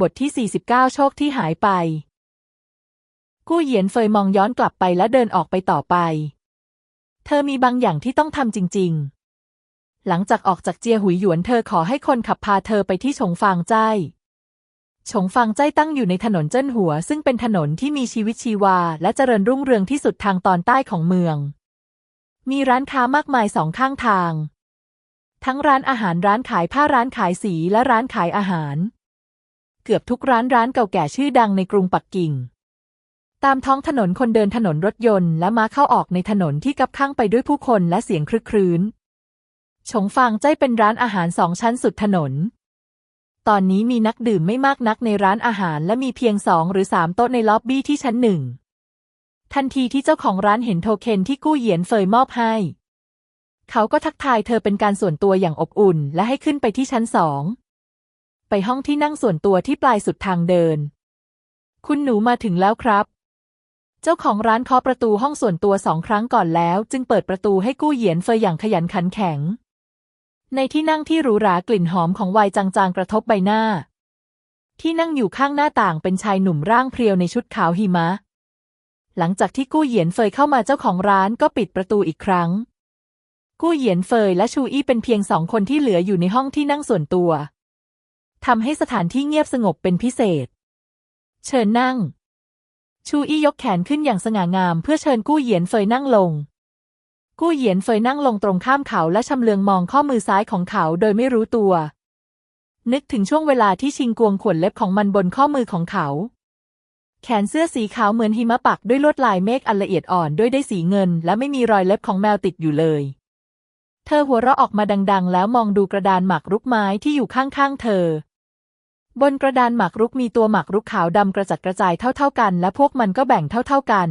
บทที่ 49 โชคที่หายไป กู้เหยียนเฟยมองย้อนกลับไปและเดินออกไปต่อไป เธอมีบางอย่างที่ต้องทำจริง ๆ หลังจากออกจากเจียหุยหยวนเธอขอให้คนขับพาเธอไปที่ฉงฟางใจายฉงฟางใจายตั้งอยู่ในถนนเจิ้นหัว ซึ่งเป็นถนนที่มีชีวิตชีวา และเจริญรุ่งเรืองที่สุดทางตอนใต้ของเมือง มีร้านค้ามากมายสองข้างทาง ทั้งร้านอาหารร้านขายผ้าร้านขายสีและร้านขายอาหาร เกือบทุกร้านร้านเก่าแก่ชื่อดังในกรุงปักกิ่ง ตามท้องถนนคนเดินถนนรถยนต์และม้าเข้าออกในถนนที่กับข้างไปด้วยผู้คนและเสียงครึกครื้นฉงฟางใจเป็นร้านอาหารสองชั้นสุดถนน ตอนนี้มีนักดื่มไม่มากนักในร้านอาหารและมีเพียงสองหรือสามโต๊ะในล็อบบี้ที่ชั้นหนึ่ง ทันทีที่เจ้าของร้านเห็นโทเค็นที่กู้เหยียนเฟยมอบให้เขาก็ทักทายเธอเป็นการส่วนตัวอย่างอบอุ่น และให้ขึ้นไปที่ชั้นสอง ไปห้องที่นั่งส่วนตัวที่ปลายสุดทางเดิน คุณหนูมาถึงแล้วครับ เจ้าของร้านเคาะประตูห้องส่วนตัวสองครั้งก่อนแล้ว จึงเปิดประตูให้กู้เหยียนเฟยอย่างขยันขันแข็ง ในที่นั่งที่หรูหรากลิ่นหอมของไวน์จางๆกระทบใบหน้า ที่นั่งอยู่ข้างหน้าต่างเป็นชายหนุ่มร่างเพรียวในชุดขาวหิมะ หลังจากที่กู้เหยียนเฟยเข้ามาเจ้าของร้านก็ปิดประตูอีกครั้งกู้เหยียนเฟยและชูอี้เป็นเพียงสองคนที่เหลืออยู่ในห้องที่นั่งส่วนตัว ทำให้สถานที่เงียบสงบเป็นพิเศษ เชิญนั่ง ชูอี้ยกแขนขึ้นอย่างสง่างามเพื่อเชิญกู้เหยียนเฟยนั่งลง กู้เหยียนเฟยนั่งลงตรงข้ามเขาและชำเลืองมองข้อมือซ้ายของเขาโดยไม่รู้ตัว นึกถึงช่วงเวลาที่ชิงกวงขวนเล็บของมันบนข้อมือของเขา แขนเสื้อสีขาวเหมือนหิมะปักด้วยลวดลายเมฆอันละเอียดอ่อนด้วยได้สีเงิน และไม่มีรอยเล็บของแมวติดอยู่เลยเธอหัวเราะออกมาดัง ๆ แล้วมองดูกระดานหมากรุกไม้ที่อยู่ข้างๆ เธอ บนกระดานหมากรุกมีตัวหมากรุกขาวดำกระจัดกระจายเท่าๆกัน และพวกมันก็แบ่งเท่าๆกัน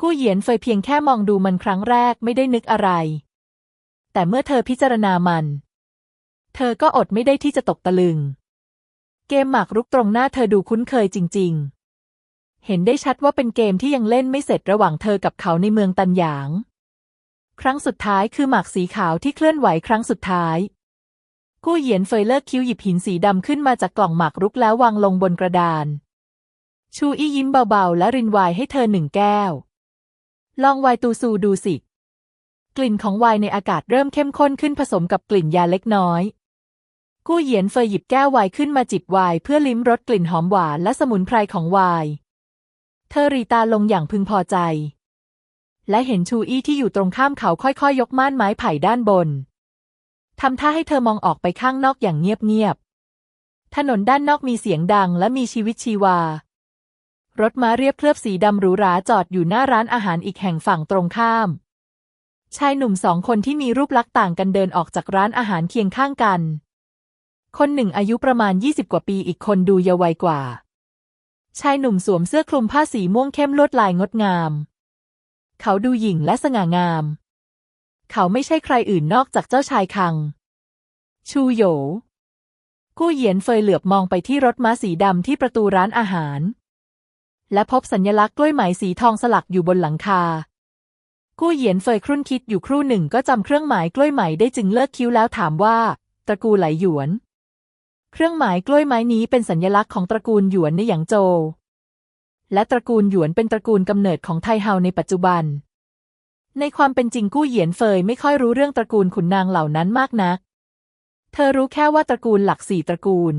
กู้เหยียนเฟยเพียงแค่มองดูมันครั้งแรกไม่ได้นึกอะไร แต่เมื่อเธอพิจารณามัน เธอก็อดไม่ได้ที่จะตกตะลึง เกมหมากรุกตรงหน้าเธอดูคุ้นเคยจริง ๆ เห็นได้ชัดว่าเป็นเกมที่ยังเล่นไม่เสร็จระหว่างเธอกับเขาในเมืองตันหยาง ครั้งสุดท้ายคือหมากสีขาวที่เคลื่อนไหวครั้งสุดท้าย กู้เหยียนเฟยเลิกคิ้วหยิบหินสีดำขึ้นมาจากกล่องหมากรุกแล้ววางลงบนกระดาน ชูอี้ยิ้มเบาๆ และรินไวน์ให้เธอหนึ่งแก้ว ลองไวน์ตูซูดูสิ กลิ่นของไวน์ในอากาศเริ่มเข้มข้นขึ้นผสมกับกลิ่นยาเล็กน้อย กู้เหยียนเฟยหยิบแก้วไวน์ขึ้นมาจิบไวน์เพื่อลิ้มรสกลิ่นหอมหวานและสมุนไพรของไวน์เธอรีตาลงอย่างพึงพอใจ และเห็นชูอี้ที่อยู่ตรงข้ามเขาค่อยๆยยกม่านไม้ไผ่ด้านบน ทำท่าให้เธอมองออกไปข้างนอกอย่างเงียบๆ ถนนด้านนอกมีเสียงดังและมีชีวิตชีวา รถม้าเรียบเคลือบสีดำหรูหราจอดอยู่หน้าร้านอาหารอีกแห่งฝั่งตรงข้าม ชายหนุ่มสองคนที่มีรูปลักษณ์ต่างกันเดินออกจากร้านอาหารเคียงข้างกัน คนหนึ่งอายุประมาณ 20 กว่าปีอีกคนดูเยาว์วัยกว่า ชายหนุ่มสวมเสื้อคลุมผ้าสีม่วงเข้มลวดลายงดงาม เขาดูหยิ่งและสง่างาม เขาไม่ใช่ใครอื่นนอกจากเจ้าชายคัง ชูโหยกู้เหยียนเฟยเหลือบมองไปที่รถม้าสีดำที่ประตูร้านอาหาร และพบสัญลักษณ์กล้วยไหมสีทองสลักอยู่บนหลังคา กู้เหยียนเฟยครุ่นคิดอยู่ครู่หนึ่งก็จำเครื่องหมายกล้วยไหมได้จึงเลิกคิ้วแล้วถามว่า ตระกูลไหลหยวน เครื่องหมายกล้วยไม้นี้เป็นสัญลักษณ์ของตระกูลหยวนในหยางโจวและตระกูลหยวนเป็นตระกูลกำเนิดของไทเฮาในปัจจุบัน ในความเป็นจริงกู้เหยียนเฟยไม่ค่อยรู้เรื่องตระกูลขุนนางเหล่านั้นมากนัก เธอรู้แค่ว่าตระกูลหลักสี่ตระกูล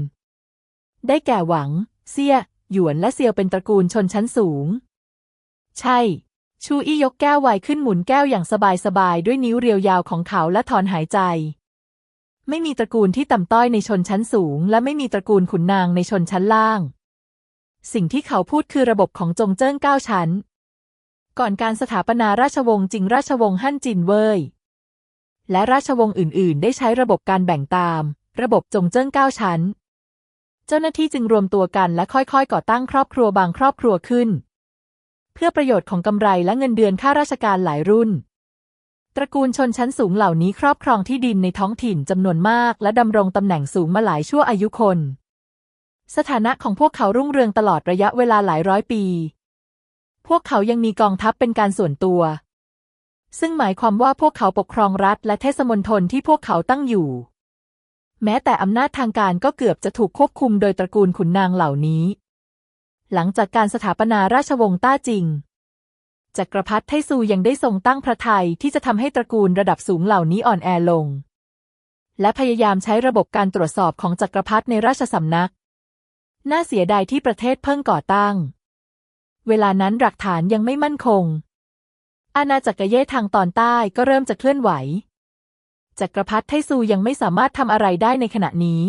ได้แก่หวัง เซี่ย หยวนและเซียวเป็นตระกูลชนชั้นสูง ใช่ ชูอี้ยกแก้วไวขึ้นหมุนแก้วอย่างสบายๆด้วยนิ้วเรียวยาวของเขาและถอนหายใจ ไม่มีตระกูลที่ต่ำต้อยในชนชั้นสูง และไม่มีตระกูลขุนนางในชนชั้นล่าง สิ่งที่เขาพูดคือระบบของจงเจิ้งเก้าชั้น ก่อนการสถาปนาราชวงศ์จิงราชวงศ์ฮั่นจินเว่ยและราชวงศ์อื่น ๆ ได้ใช้ระบบการแบ่งตาม ระบบจงเจิ้งเก้าชั้น เจ้าหน้าที่จึงรวมตัวกันและค่อย ๆ ก่อตั้งครอบครัวบางครอบครัวขึ้น เพื่อประโยชน์ของกำไรและเงินเดือนข้าราชการหลายรุ่น ตระกูลชนชั้นสูงเหล่านี้ครอบครองที่ดินในท้องถิ่นจำนวนมาก และดำรงตำแหน่งสูงมาหลายชั่วอายุคน สถานะของพวกเขารุ่งเรืองตลอดระยะเวลาหลายร้อยปี พวกเขายังมีกองทัพเป็นการส่วนตัว ซึ่งหมายความว่าพวกเขาปกครองรัฐและเทศมณฑลที่พวกเขาตั้งอยู่ แม้แต่อำนาจทางการก็เกือบจะถูกควบคุมโดยตระกูลขุนนางเหล่านี้ หลังจากการสถาปนาราชวงศ์ต้าจิงจักรพรรดิไทซูยังได้ทรงตั้งพระทัยที่จะทำให้ตระกูลระดับสูงเหล่านี้อ่อนแอลง และพยายามใช้ระบบการตรวจสอบของจักรพรรดิในราชสำนัก น่าเสียดายที่ประเทศเพิ่งก่อตั้ง เวลานั้นหลักฐานยังไม่มั่นคง อาณาจักรเย่ทางตอนใต้ก็เริ่มจะเคลื่อนไหว จักรพรรดิไทซูยังไม่สามารถทำอะไรได้ในขณะนี้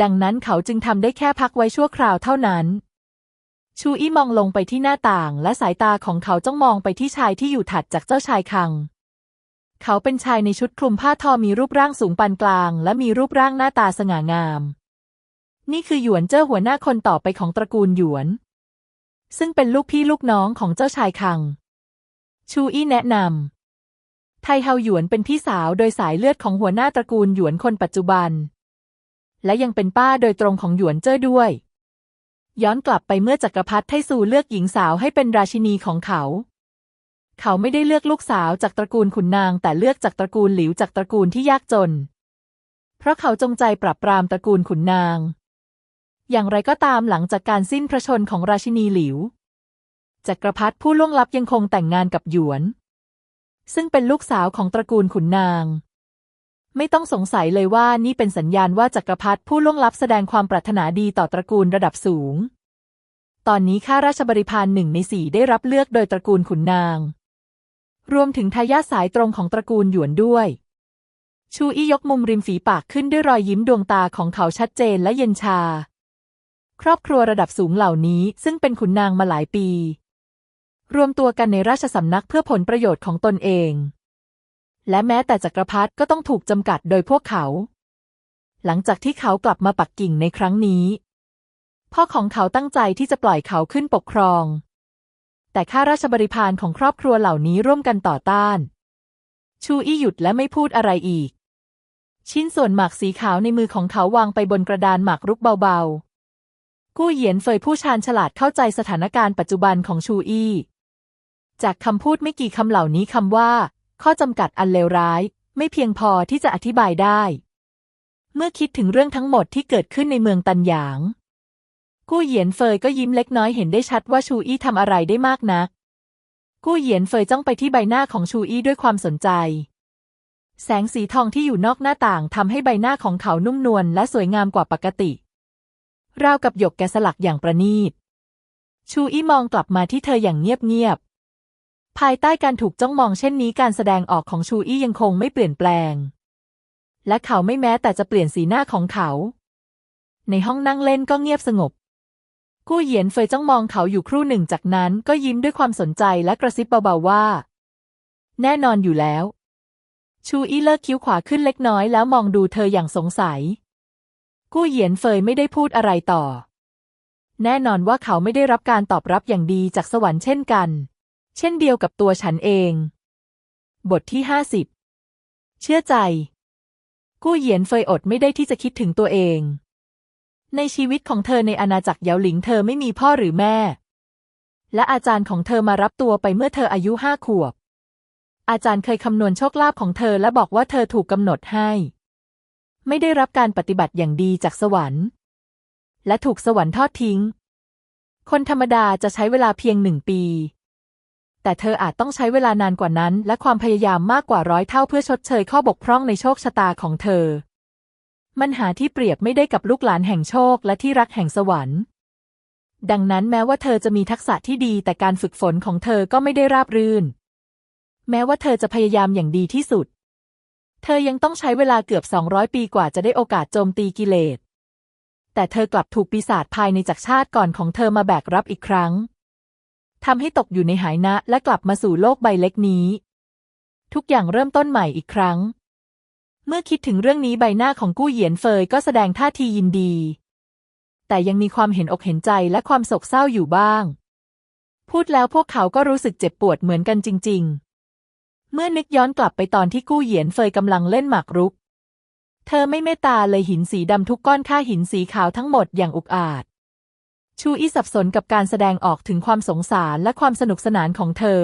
ดังนั้นเขาจึงทำได้แค่พักไว้ชั่วคราวเท่านั้น ชูอี้มองลงไปที่หน้าต่าง และสายตาของเขาจ้องมองไปที่ชายที่อยู่ถัดจากเจ้าชายคัง เขาเป็นชายในชุดคลุมผ้าทอมีรูปร่างสูงปานกลาง และมีรูปร่างหน้าตาสง่างาม นี่คือหยวนเจ้าหัวหน้าคนต่อไปของตระกูลหยวน ซึ่งเป็นลูกพี่ลูกน้องของเจ้าชายคัง ชูอี้แนะนำไทเฮาหยวนเป็นพี่สาวโดยสายเลือดของหัวหน้าตระกูลหยวนคนปัจจุบัน และยังเป็นป้าโดยตรงของหยวนเจ้อด้วย ย้อนกลับไปเมื่อจักรพรรดิไทซูเลือกหญิงสาวให้เป็นราชินีของเขา เขาไม่ได้เลือกลูกสาวจากตระกูลขุนนาง แต่เลือกจากตระกูลหลิวจากตระกูลที่ยากจน เพราะเขาจงใจปรับปรามตระกูลขุนนาง อย่างไรก็ตามหลังจากการสิ้นพระชนของราชินีหลิว จักรพรรดิผู้ล่วงลับยังคงแต่งงานกับหยวน ซึ่งเป็นลูกสาวของตระกูลขุนนาง ไม่ต้องสงสัยเลยว่านี่เป็นสัญญาณว่าจักรพรรดิผู้ล่วงลับแสดงความปรารถนาดีต่อตระกูลระดับสูง ตอนนี้ข้าราชบริพารหนึ่งในสี่ได้รับเลือกโดยตระกูลขุนนาง รวมถึงทายาทสายตรงของตระกูลหยวนด้วยชูอี้ยกมุมริมฝีปากขึ้นด้วยรอยยิ้มดวงตาของเขาชัดเจนและเย็นชา ครอบครัวระดับสูงเหล่านี้ซึ่งเป็นขุนนางมาหลายปี รวมตัวกันในราชสำนักเพื่อผลประโยชน์ของตนเอง และแม้แต่จักรพรรดิก็ต้องถูกจำกัดโดยพวกเขา หลังจากที่เขากลับมาปักกิ่งในครั้งนี้ พ่อของเขาตั้งใจที่จะปล่อยเขาขึ้นปกครอง แต่ข้าราชบริพารของครอบครัวเหล่านี้ร่วมกันต่อต้าน ชูอี้หยุดและไม่พูดอะไรอีก ชิ้นส่วนหมากสีขาวในมือของเขาวางไปบนกระดานหมากรุกเบาๆ กู้เหยียนเฟยผู้ชาญฉลาดเข้าใจสถานการณ์ปัจจุบันของชูอี้ จากคำพูดไม่กี่คำเหล่านี้คำว่า ข้อจำกัดอันเลวร้าย ไม่เพียงพอที่จะอธิบายได้ เมื่อคิดถึงเรื่องทั้งหมดที่เกิดขึ้นในเมืองตันหยาง กู้เหยียนเฟยก็ยิ้มเล็กน้อยเห็นได้ชัดว่าชูอี้ทำอะไรได้มากนัก กู้เหยียนเฟยจ้องไปที่ใบหน้าของชูอี้ด้วยความสนใจ แสงสีทองที่อยู่นอกหน้าต่างทำให้ใบหน้าของเขานุ่มนวลและสวยงามกว่าปกติ ราวกับหยกแกะสลักอย่างประณีต ชูอี้มองกลับมาที่เธออย่างเงียบๆ ภายใต้การถูกจ้องมองเช่นนี้การแสดงออกของชูอี้ยังคงไม่เปลี่ยนแปลง และเขาไม่แม้แต่จะเปลี่ยนสีหน้าของเขา ในห้องนั่งเล่นก็เงียบสงบ กู้เหยียนเฟยจ้องมองเขาอยู่ครู่หนึ่งจากนั้นก็ยิ้มด้วยความสนใจและกระซิบเบาๆว่า แน่นอนอยู่แล้ว ชูอี้เลิกคิ้วขวาขึ้นเล็กน้อยแล้วมองดูเธออย่างสงสัย กู้เหยียนเฟยไม่ได้พูดอะไรต่อ แน่นอนว่าเขาไม่ได้รับการตอบรับอย่างดีจากสวรรค์เช่นกัน เช่นเดียวกับตัวฉันเอง บทที่ห้าสิบเชื่อใจ กู้เหยียนเฟยอดไม่ได้ที่จะคิดถึงตัวเอง ในชีวิตของเธอในอาณาจักรเยาหลิงเธอไม่มีพ่อหรือแม่ และอาจารย์ของเธอมารับตัวไปเมื่อเธออายุห้าขวบอาจารย์เคยคำนวณโชคลาภของเธอและบอกว่าเธอถูกกำหนดให้ ไม่ได้รับการปฏิบัติอย่างดีจากสวรรค์ และถูกสวรรค์ทอดทิ้ง คนธรรมดาจะใช้เวลาเพียงหนึ่งปี แต่เธออาจต้องใช้เวลานานกว่านั้น และความพยายามมากกว่าร้อยเท่าเพื่อชดเชยข้อบกพร่องในโชคชะตาของเธอ มันหาที่เปรียบไม่ได้กับลูกหลานแห่งโชคและที่รักแห่งสวรรค์ดังนั้นแม้ว่าเธอจะมีทักษะที่ดีแต่การฝึกฝนของเธอก็ไม่ได้ราบรื่น แม้ว่าเธอจะพยายามอย่างดีที่สุด เธอยังต้องใช้เวลาเกือบ 200 ปีกว่าจะได้โอกาสโจมตีกิเลส แต่เธอกลับถูกปีศาจภายในจักรชาติก่อนของเธอมาแบกรับอีกครั้ง ทำให้ตกอยู่ในหายนะและกลับมาสู่โลกใบเล็กนี้ ทุกอย่างเริ่มต้นใหม่อีกครั้ง เมื่อคิดถึงเรื่องนี้ใบหน้าของกู้เหยียนเฟยก็แสดงท่าทียินดี แต่ยังมีความเห็นอกเห็นใจและความโศกเศร้าอยู่บ้าง พูดแล้วพวกเขาก็รู้สึกเจ็บปวดเหมือนกันจริง ๆ เมื่อนึกย้อนกลับไปตอนที่กู้เหยียนเฟยกำลังเล่นหมากรุก เธอไม่เมตตาเลยหินสีดำทุกก้อนค่าหินสีขาวทั้งหมดอย่างอุกอาจ ชูอี้สับสนกับการแสดงออกถึงความสงสารและความสนุกสนานของเธอ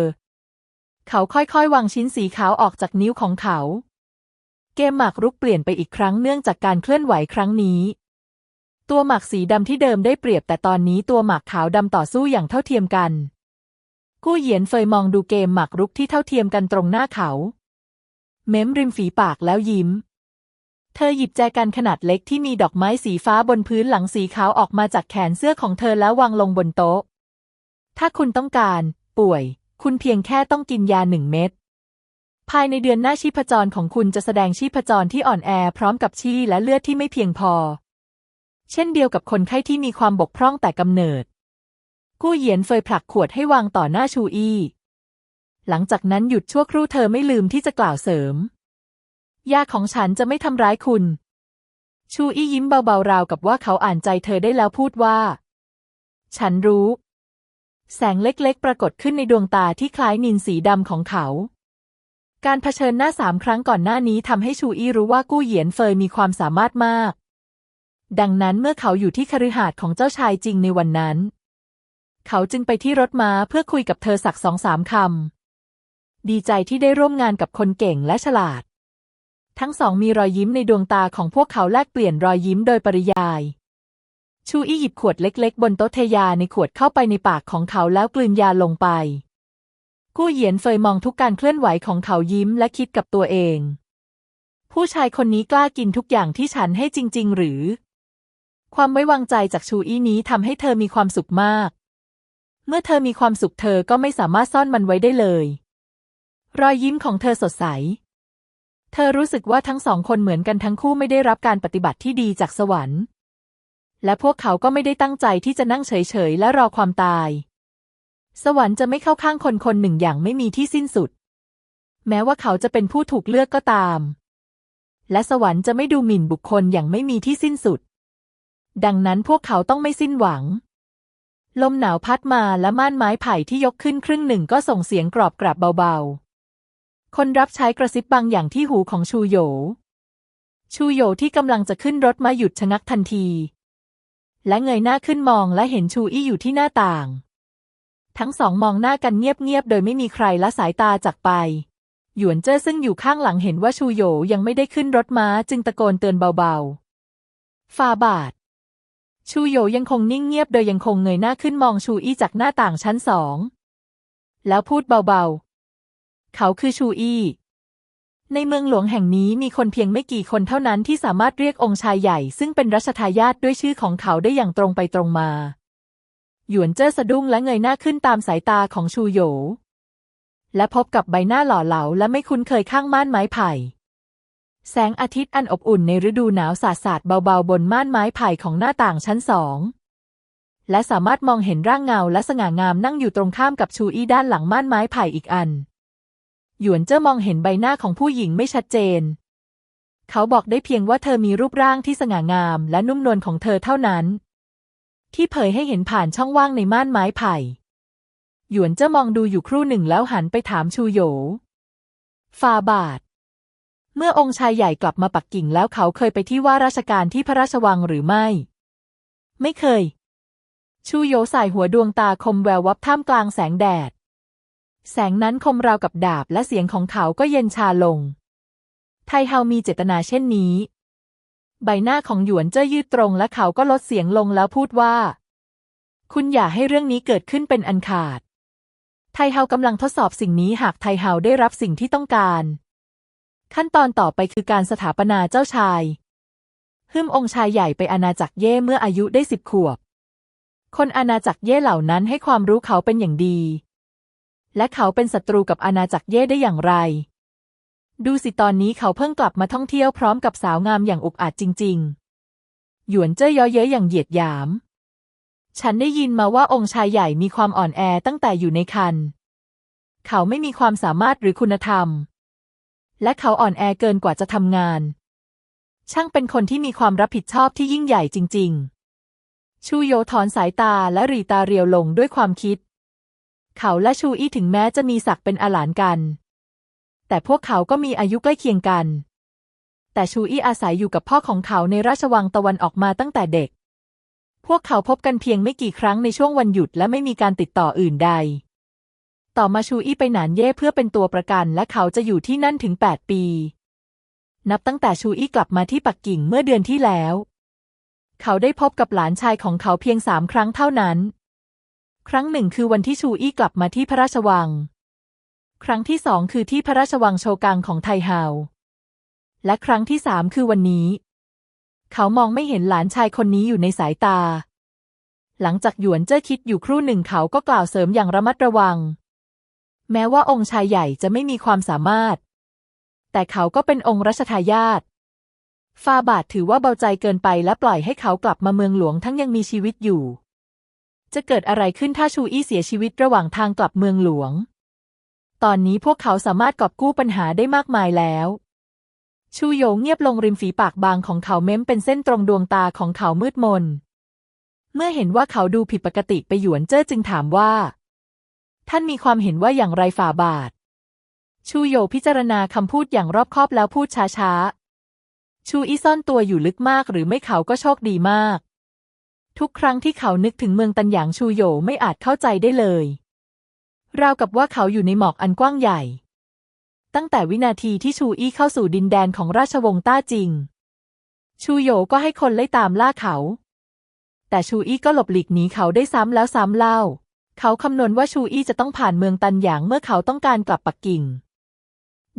เขาค่อยๆ วางชิ้นสีขาวออกจากนิ้วของเขา เกมหมากรุกเปลี่ยนไปอีกครั้งเนื่องจากการเคลื่อนไหวครั้งนี้ ตัวหมากสีดำที่เดิมได้เปรียบแต่ตอนนี้ตัวหมากขาวดำต่อสู้อย่างเท่าเทียมกัน กู้เหยียนเฟยมองดูเกมหมากรุกที่เท่าเทียมกันตรงหน้าเขา เม้มริมฝีปากแล้วยิ้ม เธอหยิบแจกันขนาดเล็กที่มีดอกไม้สีฟ้าบนพื้นหลังสีขาวออกมาจากแขนเสื้อของเธอแล้ววางลงบนโต๊ะ ถ้าคุณต้องการ ป่วย คุณเพียงแค่ต้องกินยาหนึ่งเม็ด ภายในเดือนหน้าชีพจรของคุณจะแสดงชีพจรที่อ่อนแอพร้อมกับชีและเลือดที่ไม่เพียงพอ เช่นเดียวกับคนไข้ที่มีความบกพร่องแต่กำเนิด กู้เหยียนเฟยผลักขวดให้วางต่อหน้าชูอี้หลังจากนั้นหยุดชั่วครู่เธอไม่ลืมที่จะกล่าวเสริม ยาของฉันจะไม่ทำร้ายคุณ ชูอี้ยิ้มเบาๆราวกับว่าเขาอ่านใจเธอได้แล้วพูดว่า ฉันรู้ แสงเล็กๆ ปรากฏขึ้นในดวงตาที่คล้ายนินสีดำของเขา การเผชิญหน้าสามครั้งก่อนหน้านี้ทำให้ชูอี้รู้ว่ากู้เหยียนเฟยมีความสามารถมาก ดังนั้นเมื่อเขาอยู่ที่คฤหาสน์ของเจ้าชายจริงในวันนั้น เขาจึงไปที่รถม้าเพื่อคุยกับเธอสักสองสามคำ ดีใจที่ได้ร่วมงานกับคนเก่งและฉลาด ทั้งสองมีรอยยิ้มในดวงตาของพวกเขาแลกเปลี่ยนรอยยิ้มโดยปริยาย ชูอี้หยิบขวดเล็กๆ บนโต๊ะเทยาในขวดเข้าไปในปากของเขาแล้วกลืนยาลงไป กู้เหยียนเฟยมองทุกการเคลื่อนไหวของเขายิ้มและคิดกับตัวเอง ผู้ชายคนนี้กล้ากินทุกอย่างที่ฉันให้จริง ๆ หรือ ความไว้วางใจจากชูอี้นี้ทำให้เธอมีความสุขมาก เมื่อเธอมีความสุขเธอก็ไม่สามารถซ่อนมันไว้ได้เลย รอยยิ้มของเธอสดใส เธอรู้สึกว่าทั้งสองคนเหมือนกันทั้งคู่ไม่ได้รับการปฏิบัติที่ดีจากสวรรค์ และพวกเขาก็ไม่ได้ตั้งใจที่จะนั่งเฉยๆ และรอความตาย สวรรค์จะไม่เข้าข้างคนคนหนึ่งอย่างไม่มีที่สิ้นสุด แม้ว่าเขาจะเป็นผู้ถูกเลือกก็ตาม และสวรรค์จะไม่ดูหมิ่นบุคคลอย่างไม่มีที่สิ้นสุด ดังนั้นพวกเขาต้องไม่สิ้นหวัง ลมหนาวพัดมาและม่านไม้ไผ่ที่ยกขึ้นครึ่งหนึ่งก็ส่งเสียงกรอบกรับเบาๆ คนรับใช้กระซิบบางอย่างที่หูของชูโย ชูโยที่กำลังจะขึ้นรถมาหยุดชะงักทันที และเงยหน้าขึ้นมองและเห็นชูอี้อยู่ที่หน้าต่าง ทั้งสองมองหน้ากันเงียบๆ โดยไม่มีใครละสายตาจากไป หยวนเจ้อซึ่งอยู่ข้างหลังเห็นว่าชูโยยังไม่ได้ขึ้นรถม้าจึงตะโกนเตือนเบาๆ ฟาบาท ชูโยยังคงนิ่งเงียบโดยยังคงเงยหน้าขึ้นมองชูอี้จากหน้าต่างชั้นสอง แล้วพูดเบาๆ เขาคือชูอี้ในเมืองหลวงแห่งนี้มีคนเพียงไม่กี่คนเท่านั้นที่สามารถเรียกองค์ชายใหญ่ ซึ่งเป็นรัชทายาทด้วยชื่อของเขาได้อย่างตรงไปตรงมา หยวนเจ้อสะดุ้งและเงยหน้าขึ้นตามสายตาของชูโยและพบกับใบหน้าหล่อเหลาและไม่คุ้นเคยข้างม่านไม้ไผ่ แสงอาทิตย์อันอบอุ่นในฤดูหนาวสาดสาดเบาๆ บนม่านไม้ไผ่ของหน้าต่างชั้นสอง และสามารถมองเห็นร่างเงาและสง่างามนั่งอยู่ตรงข้ามกับชูอี้ด้านหลังม่านไม้ไผ่อีกอัน หยวนเจ้อมองเห็นใบหน้าของผู้หญิงไม่ชัดเจน เขาบอกได้เพียงว่าเธอมีรูปร่างที่สง่างามและนุ่มนวลของเธอเท่านั้น ที่เผยให้เห็นผ่านช่องว่างในม่านไม้ไผ่ หยวนเจ้ามองดูอยู่ครู่หนึ่งแล้วหันไปถามชูโหยฟาบาท เมื่อองค์ชายใหญ่กลับมาปักกิ่งแล้วเขาเคยไปที่ว่าราชการที่พระราชวังหรือไม่ ไม่เคย ชูโยสายหัวดวงตาคมแวววับท่ามกลางแสงแดด แสงนั้นคมราวกับดาบและเสียงของเขาก็เย็นชาลง ไทเฮามีเจตนาเช่นนี้ ใบหน้าของหยวนเจ้อยืดตรงและเขาก็ลดเสียงลงแล้วพูดว่า คุณอย่าให้เรื่องนี้เกิดขึ้นเป็นอันขาด ไทเฮากำลังทดสอบสิ่งนี้หากไทเฮาได้รับสิ่งที่ต้องการ ขั้นตอนต่อไปคือการสถาปนาเจ้าชายฮึมองค์ชายใหญ่ไปอาณาจักรเย่เมื่ออายุได้สิบขวบ คนอาณาจักรเย่เหล่านั้นให้ความรู้เขาเป็นอย่างดี และเขาเป็นศัตรูกับอาณาจักรเย่ได้อย่างไร ดูสิตอนนี้เขาเพิ่งกลับมาท่องเที่ยวพร้อมกับสาวงามอย่างอุกอาจจริง ๆ หยวนเจ้ยย้อเย้ยอย่างเหยียดหยาม ฉันได้ยินมาว่าองค์ชายใหญ่มีความอ่อนแอตั้งแต่อยู่ในครรภ์เขาไม่มีความสามารถหรือคุณธรรม และเขาอ่อนแอเกินกว่าจะทำงาน ช่างเป็นคนที่มีความรับผิดชอบที่ยิ่งใหญ่จริง ๆ ชูโยถอนสายตาและรีตาเรียวลงด้วยความคิด เขาและชูอี้ถึงแม้จะมีศักดิ์เป็นอาหลานกัน แต่พวกเขาก็มีอายุใกล้เคียงกัน แต่ชูอี้อาศัยอยู่กับพ่อของเขาในราชวังตะวันออกมาตั้งแต่เด็ก พวกเขาพบกันเพียงไม่กี่ครั้งในช่วงวันหยุดและไม่มีการติดต่ออื่นใด ต่อมาชูอี้ไปหนานเย่เพื่อเป็นตัวประกัน และเขาจะอยู่ที่นั่นถึง 8 ปี นับตั้งแต่ชูอี้กลับมาที่ปักกิ่งเมื่อเดือนที่แล้ว เขาได้พบกับหลานชายของเขาเพียงสามครั้งเท่านั้น ครั้งหนึ่งคือวันที่ชูอี้กลับมาที่พระราชวัง ครั้งที่สองคือที่พระราชวังโชกังของไทเฮาและครั้งที่สามคือวันนี้ เขามองไม่เห็นหลานชายคนนี้อยู่ในสายตา หลังจากหยวนเจ้อคิดอยู่ครู่หนึ่งเขาก็กล่าวเสริมอย่างระมัดระวัง แม้ว่าองค์ชายใหญ่จะไม่มีความสามารถ แต่เขาก็เป็นองค์รัชทายาทฟาบาทถือว่าเบาใจเกินไปและปล่อยให้เขากลับมาเมืองหลวงทั้งยังมีชีวิตอยู่ จะเกิดอะไรขึ้นถ้าชูอี้เสียชีวิตระหว่างทางกลับเมืองหลวง ตอนนี้พวกเขาสามารถกอบกู้ปัญหาได้มากมายแล้ว ชูโยงเงียบลงริมฝีปากบางของเขาเม้มเป็นเส้นตรงดวงตาของเขามืดมน เมื่อเห็นว่าเขาดูผิดปกติไปหยวนเจ้อจึงถามว่า ท่านมีความเห็นว่าอย่างไรฝ่าบาท ชูโยพิจารณาคำพูดอย่างรอบคอบแล้วพูดช้าๆ ชูอี้ซ่อนตัวอยู่ลึกมากหรือไม่เขาก็โชคดีมาก ทุกครั้งที่เขานึกถึงเมืองตันหยางชูโยไม่อาจเข้าใจได้เลย ราวกับว่าเขาอยู่ในหมอกอันกว้างใหญ่ ตั้งแต่วินาทีที่ชูอี้เข้าสู่ดินแดนของราชวงศ์ต้าจิง ชูโยก็ให้คนไล่ตามล่าเขา แต่ชูอี้ก็หลบหลีกหนีเขาได้ซ้ำแล้วซ้ำเล่า เขาคำนวณว่าชูอี้จะต้องผ่านเมืองตันหยางเมื่อเขาต้องการกลับปักกิ่ง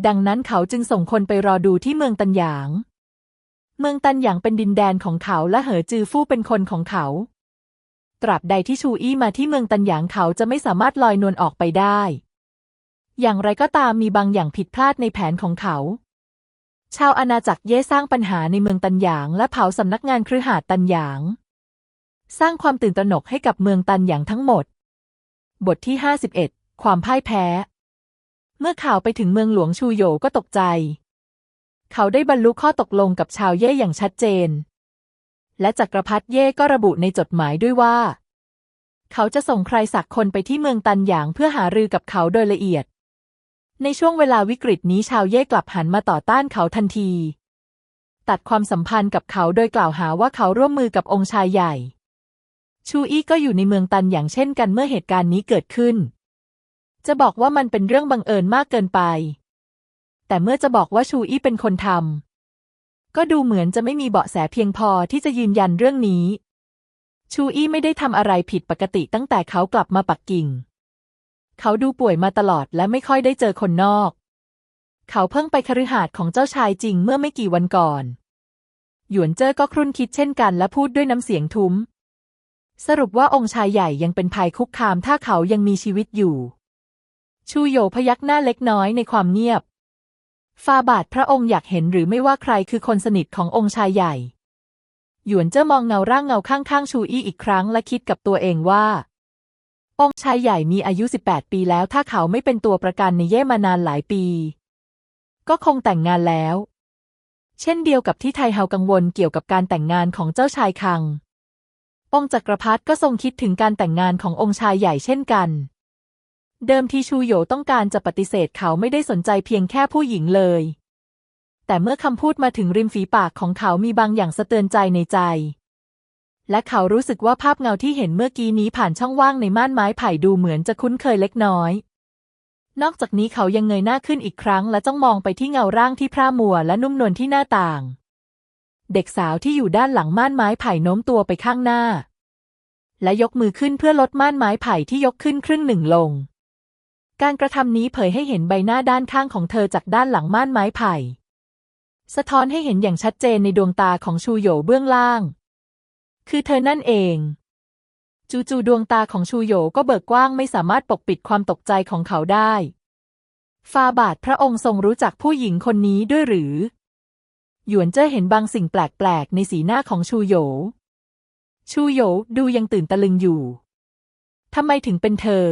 ดังนั้นเขาจึงส่งคนไปรอดูที่เมืองตันหยาง เมืองตันหยางเป็นดินแดนของเขาและเหอจือฟู่เป็นคนของเขา ตราบใดที่ชูอี้มาที่เมืองตันหยางเขาจะไม่สามารถลอยนวลออกไปได้ อย่างไรก็ตามมีบางอย่างผิดพลาดในแผนของเขา ชาวอาณาจักรเย่สร้างปัญหาในเมืองตันหยางและเผาสำนักงานครือหาดตันหยาง สร้างความตื่นตระหนกให้กับเมืองตันหยางทั้งหมด บทที่ 51 ความพ่ายแพ้ เมื่อข่าวไปถึงเมืองหลวงชูโยก็ตกใจ เขาได้บรรลุข้อตกลงกับชาวเย่อย่างชัดเจน และจักรพรรดิเย่ก็ระบุในจดหมายด้วยว่า เขาจะส่งใครสักคนไปที่เมืองตันหยางเพื่อหารือกับเขาโดยละเอียด ในช่วงเวลาวิกฤตนี้ชาวเย่กลับหันมาต่อต้านเขาทันที ตัดความสัมพันธ์กับเขาโดยกล่าวหาว่าเขาร่วมมือกับองค์ชายใหญ่ ชูอี้ก็อยู่ในเมืองตันอย่างเช่นกันเมื่อเหตุการณ์นี้เกิดขึ้น จะบอกว่ามันเป็นเรื่องบังเอิญมากเกินไป แต่เมื่อจะบอกว่าชูอี้เป็นคนทำก็ดูเหมือนจะไม่มีเบาะแสเพียงพอที่จะยืนยันเรื่องนี้ ชูอี้ไม่ได้ทำอะไรผิดปกติตั้งแต่เขากลับมาปักกิ่ง เขาดูป่วยมาตลอดและไม่ค่อยได้เจอคนนอก เขาเพิ่งไปคฤหาสน์ของเจ้าชายจริงเมื่อไม่กี่วันก่อน หยวนเจ้อก็ครุ่นคิดเช่นกันและพูดด้วยน้ำเสียงทุ้ม สรุปว่าองค์ชายใหญ่ยังเป็นภัยคุกคามถ้าเขายังมีชีวิตอยู่ ชูโยพยักหน้าเล็กน้อยในความเงียบ ฟาบาทพระองค์อยากเห็นหรือไม่ว่าใครคือคนสนิทขององค์ชายใหญ่ หยวนเจ้ามองเงาร่างเงาข้างๆชูอี้อีกครั้งและคิดกับตัวเองว่า องค์ชายใหญ่มีอายุ 18 ปีแล้วถ้าเขาไม่เป็นตัวประกันในเย่มานานหลายปี ก็คงแต่งงานแล้ว เช่นเดียวกับที่ไทเฮากังวลเกี่ยวกับการแต่งงานของเจ้าชายคัง องค์จักรพรรดิก็ทรงคิดถึงการแต่งงานขององค์ชายใหญ่เช่นกัน เดิมทีชูโยต้องการจะปฏิเสธเขาไม่ได้สนใจเพียงแค่ผู้หญิงเลย แต่เมื่อคำพูดมาถึงริมฝีปากของเขามีบางอย่างสะเตือนใจในใจ และเขารู้สึกว่าภาพเงาที่เห็นเมื่อกี้นี้ผ่านช่องว่างในม่านไม้ไผ่ดูเหมือนจะคุ้นเคยเล็กน้อยนอกจากนี้เขายังเงยหน้าขึ้นอีกครั้งและจ้องมองไปที่เงาร่างที่พร่ามัวและนุ่มนวลที่หน้าต่าง เด็กสาวที่อยู่ด้านหลังม่านไม้ไผ่โน้มตัวไปข้างหน้า และยกมือขึ้นเพื่อลดม่านไม้ไผ่ที่ยกขึ้นครึ่งหนึ่งลง การกระทำนี้เผยให้เห็นใบหน้าด้านข้างของเธอจากด้านหลังม่านไม้ไผ่ สะท้อนให้เห็นอย่างชัดเจนในดวงตาของชูโยเบื้องล่าง คือเธอนั่นเอง จู่ๆดวงตาของชูโยก็เบิกกว้างไม่สามารถปกปิดความตกใจของเขาได้ฟาบาทพระองค์ทรงรู้จักผู้หญิงคนนี้ด้วยหรือ หยวนเจ้อเห็นบางสิ่งแปลกๆ ในสีหน้าของชูโย ชูโยดูยังตื่นตะลึงอยู่ ทำไมถึงเป็นเธอ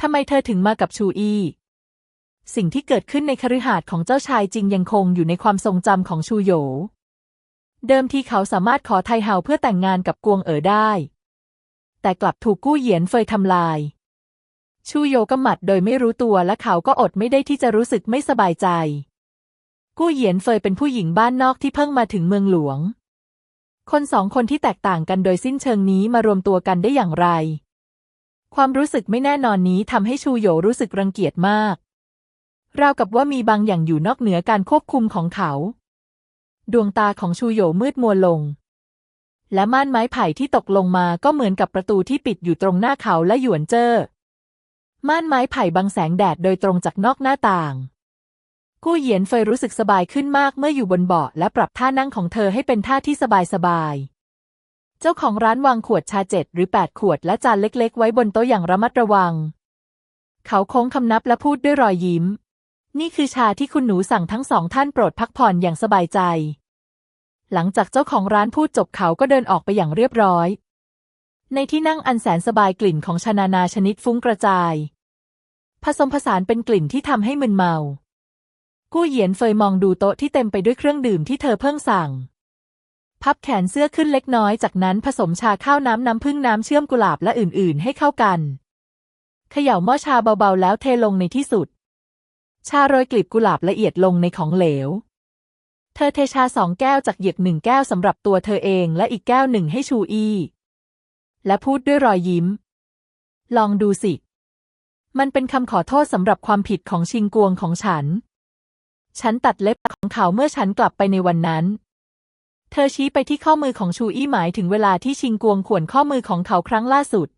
ทำไมเธอถึงมากับชูอี้สิ่งที่เกิดขึ้นในคฤหาสน์ของเจ้าชายจริงยังคงอยู่ในความทรงจำของชูโย เดิมทีเขาสามารถขอไทเฮาเพื่อแต่งงานกับกวงเอ๋อได้ แต่กลับถูกกู้เหยียนเฟยทำลาย ชูโยกำหมัดโดยไม่รู้ตัวและเขาก็อดไม่ได้ที่จะรู้สึกไม่สบายใจ กู้เหยียนเฟยเป็นผู้หญิงบ้านนอกที่เพิ่งมาถึงเมืองหลวง คนสองคนที่แตกต่างกันโดยสิ้นเชิงนี้มารวมตัวกันได้อย่างไร ความรู้สึกไม่แน่นอนนี้ทำให้ชูโยรู้สึกรังเกียจมาก ราวกับว่ามีบางอย่างอยู่นอกเหนือการควบคุมของเขา ดวงตาของชูโยมืดมัวลง และม่านไม้ไผ่ที่ตกลงมาก็เหมือนกับประตูที่ปิดอยู่ตรงหน้าเขาและหยวนเจ้อม่านไม้ไผ่บังแสงแดดโดยตรงจากนอกหน้าต่าง กู้เหยียนเฟยรู้สึกสบายขึ้นมากเมื่ออยู่บนเบาะและปรับท่านั่งของเธอให้เป็นท่าที่สบายสบายๆเจ้าของร้านวางขวดชาเจ็ดหรือแปดขวดและจานเล็ก ๆ ไว้บนโต๊ะอย่างระมัดระวัง เขาโค้งคำนับและพูดด้วยรอยยิ้ม นี่คือชาที่คุณหนูสั่งทั้งสองท่านโปรดพักผ่อนอย่างสบายใจ หลังจากเจ้าของร้านพูดจบเขาก็เดินออกไปอย่างเรียบร้อย ในที่นั่งอันแสนสบายกลิ่นของชานานาชนิดฟุ้งกระจาย ผสมผสานเป็นกลิ่นที่ทำให้มึนเมา กู้เหยียนเฟยมองดูโต๊ะที่เต็มไปด้วยเครื่องดื่มที่เธอเพิ่งสั่ง พับแขนเสื้อขึ้นเล็กน้อยจากนั้นผสมชาข้าวน้ำน้ำผึ้งน้ำเชื่อมกุหลาบและอื่น ๆ ให้เข้ากันเขย่าหม้อชาเบาๆ แล้วเทลงในที่สุด ชาโรยกลีบกุหลาบละเอียดลงในของเหลว เธอเทชาสองแก้วจากเหยือกหนึ่งแก้วสำหรับตัวเธอเองและอีกแก้วหนึ่งให้ชูอี้ และพูดด้วยรอยยิ้ม ลองดูสิ มันเป็นคำขอโทษสำหรับความผิดของชิงกวงของฉัน ฉันตัดเล็บของเขาเมื่อฉันกลับไปในวันนั้น เธอชี้ไปที่ข้อมือของชูอี้หมายถึงเวลาที่ชิงกวงข่วนข้อมือของเขาครั้งล่าสุด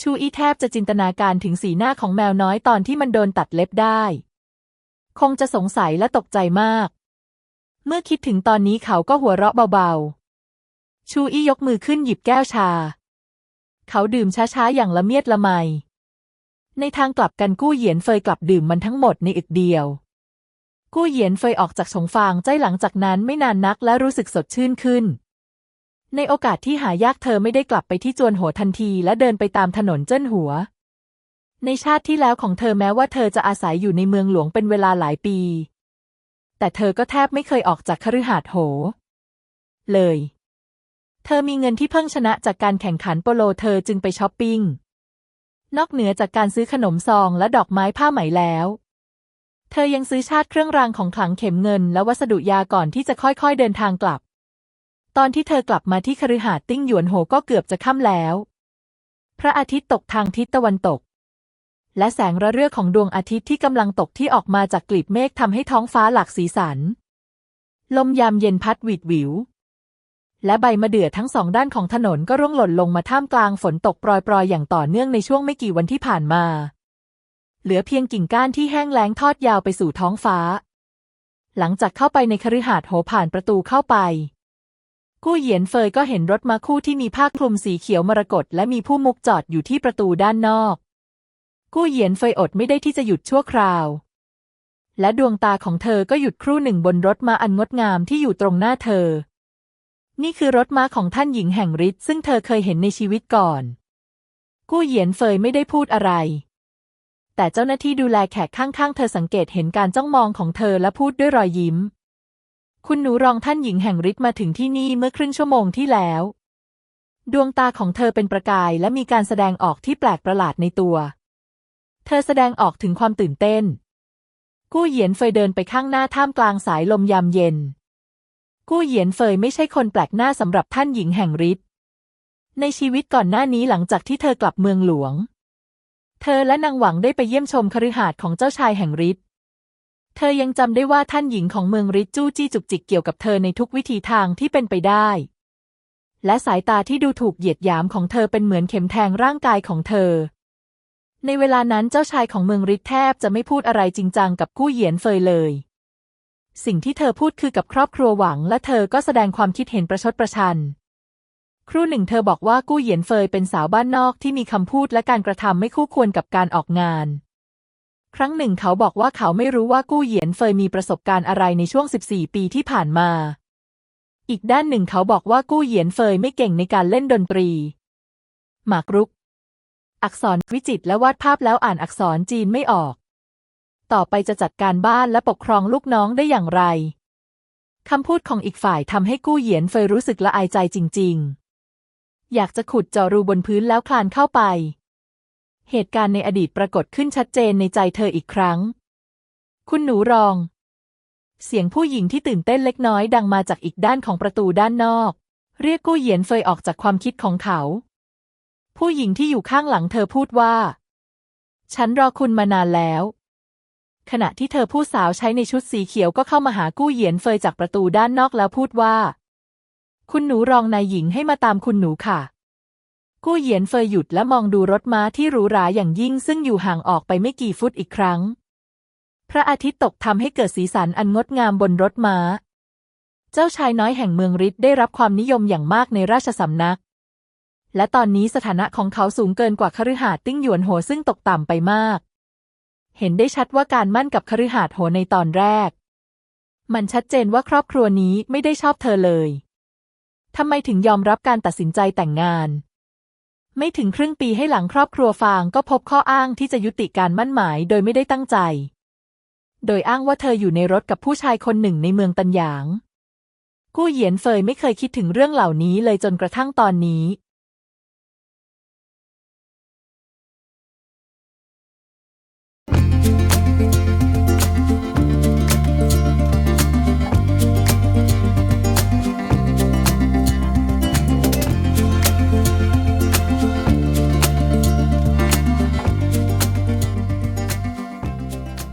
ชูอี้แทบจะจินตนาการถึงสีหน้าของแมวน้อยตอนที่มันโดนตัดเล็บได้ คงจะสงสัยและตกใจมาก เมื่อคิดถึงตอนนี้เขาก็หัวเราะเบาๆ ชูอี้ยกมือขึ้นหยิบแก้วชา เขาดื่มช้าๆอย่างละเมียดละไมในทางกลับกันกู้เหยียนเฟยกลับดื่มมันทั้งหมดในอึกเดียว กู้เหยียนเฟยออกจากฉงฟางใจหลังจากนั้นไม่นานนักและรู้สึกสดชื่นขึ้น ในโอกาสที่หายากเธอไม่ได้กลับไปที่จวนโหทันทีและเดินไปตามถนนเจิ้นหัว ในชาติที่แล้วของเธอแม้ว่าเธอจะอาศัยอยู่ในเมืองหลวงเป็นเวลาหลายปี แต่เธอก็แทบไม่เคยออกจากคฤหาสน์โห เลย เธอมีเงินที่เพิ่งชนะจากการแข่งขันโปโลเธอจึงไปช้อปปิ้งนอกเหนือจากการซื้อขนมซองและดอกไม้ผ้าไหมแล้ว เธอยังซื้อชาติเครื่องรางของขลังเข็มเงิน และวัสดุยาก่อนที่จะค่อยๆเดินทางกลับ ตอนที่เธอกลับมาที่คฤหาสน์ติ้งหยวนโหก็เกือบจะค่ำแล้ว พระอาทิตย์ตกทางทิศตะวันตก และแสงระเรื่อของดวงอาทิตย์ที่กำลังตกที่ออกมาจากกลีบเมฆทำให้ท้องฟ้าหลากสีสัน ลมยามเย็นพัดหวิดหวิว และใบมะเดื่อทั้งสองด้านของถนนก็ร่วงหล่นลงมาท่ามกลางฝนตกโปรยๆ อย่างต่อเนื่องในช่วงไม่กี่วันที่ผ่านมา เหลือเพียงกิ่งก้านที่แห้งแล้งทอดยาวไปสู่ท้องฟ้า หลังจากเข้าไปในคฤหาสน์โหผ่านประตูเข้าไป กู้เหยียนเฟยก็เห็นรถมาคู่ที่มีผ้าคลุมสีเขียวมรกตและมีผู้มุกจอดอยู่ที่ประตูด้านนอก กู้เหยียนเฟยอดไม่ได้ที่จะหยุดชั่วคราว และดวงตาของเธอก็หยุดครู่หนึ่งบนรถม้าอันงดงามที่อยู่ตรงหน้าเธอ นี่คือรถม้าของท่านหญิงแห่งฤทธิ์ซึ่งเธอเคยเห็นในชีวิตก่อน กู้เหยียนเฟยไม่ได้พูดอะไร แต่เจ้าหน้าที่ดูแลแขกข้างๆ เธอสังเกตเห็นการจ้องมองของเธอและพูดด้วยรอยยิ้ม คุณหนูรองท่านหญิงแห่งฤทธิ์มาถึงที่นี่เมื่อครึ่งชั่วโมงที่แล้ว ดวงตาของเธอเป็นประกายและมีการแสดงออกที่แปลกประหลาดในตัว เธอแสดงออกถึงความตื่นเต้น กู้เหยียนเฟยเดินไปข้างหน้าท่ามกลางสายลมยามเย็น กู้เหยียนเฟยไม่ใช่คนแปลกหน้าสำหรับท่านหญิงแห่งฤทธิ์ในชีวิตก่อนหน้านี้หลังจากที่เธอกลับเมืองหลวง เธอและนางหวังได้ไปเยี่ยมชมคฤหาสน์ของเจ้าชายแห่งฤทธิ์เธอยังจำได้ว่าท่านหญิงของเมืองฤทธิ์จู้จี้จุกจิกเกี่ยวกับเธอในทุกวิธีทางที่เป็นไปได้ และสายตาที่ดูถูกเหยียดหยามของเธอเป็นเหมือนเข็มแทงร่างกายของเธอ ในเวลานั้นเจ้าชายของเมืองฤทธิ์แทบจะไม่พูดอะไรจริงจังกับกู้เหยียนเฟยเลย สิ่งที่เธอพูดคือกับครอบครัวหวังและเธอก็แสดงความคิดเห็นประชดประชัน ครู่หนึ่งเธอบอกว่ากู้เหยียนเฟยเป็นสาวบ้านนอกที่มีคำพูดและการกระทำไม่คู่ควรกับการออกงาน ครั้งหนึ่งเขาบอกว่าเขาไม่รู้ว่ากู้เหยียนเฟยมีประสบการณ์อะไรในช่วง 14 ปีที่ผ่านมา อีกด้านหนึ่งเขาบอกว่ากู้เหยียนเฟยไม่เก่งในการเล่นดนตรี หมากรุก อักษรวิจิตและวาดภาพแล้วอ่านอักษรจีนไม่ออก ต่อไปจะจัดการบ้านและปกครองลูกน้องได้อย่างไรคำพูดของอีกฝ่ายทำให้กู้เหยียนเฟยรู้สึกละอายใจจริง ๆ อยากจะขุดเจาะรูบนพื้นแล้วคลานเข้าไป เหตุการณ์ในอดีตปรากฏขึ้นชัดเจนในใจเธออีกครั้ง คุณหนูรอง เสียงผู้หญิงที่ตื่นเต้นเล็กน้อยดังมาจากอีกด้านของประตูด้านนอก เรียกกู้เหยียนเฟยออกจากความคิดของเขา ผู้หญิงที่อยู่ข้างหลังเธอพูดว่า ฉันรอคุณมานานแล้ว ขณะที่เธอผู้สาวใช้ในชุดสีเขียวก็เข้ามาหากู้เหยียนเฟยจากประตูด้านนอกแล้วพูดว่า คุณหนูรองนายหญิงให้มาตามคุณหนูค่ะ กู้เหยียนเฟยหยุดและมองดูรถม้าที่หรูหราอย่างยิ่งซึ่งอยู่ห่างออกไปไม่กี่ฟุตอีกครั้ง พระอาทิตย์ตกทำให้เกิดสีสันอันงดงามบนรถม้า เจ้าชายน้อยแห่งเมืองริดได้รับความนิยมอย่างมากในราชสำนัก และตอนนี้สถานะของเขาสูงเกินกว่าคฤหาสน์ติ้งหยวนโหซึ่งตกต่ำไปมาก เห็นได้ชัดว่าการมั่นกับคฤหาสน์โหในตอนแรก มันชัดเจนว่าครอบครัวนี้ไม่ได้ชอบเธอเลย ทำไมถึงยอมรับการตัดสินใจแต่งงาน ไม่ถึงครึ่งปีให้หลังครอบครัวฟางก็พบข้ออ้างที่จะยุติการมั่นหมายโดยไม่ได้ตั้งใจ โดยอ้างว่าเธออยู่ในรถกับผู้ชายคนหนึ่งในเมืองตันหยาง กู้เหยียนเฟยไม่เคยคิดถึงเรื่องเหล่านี้เลยจนกระทั่งตอนนี้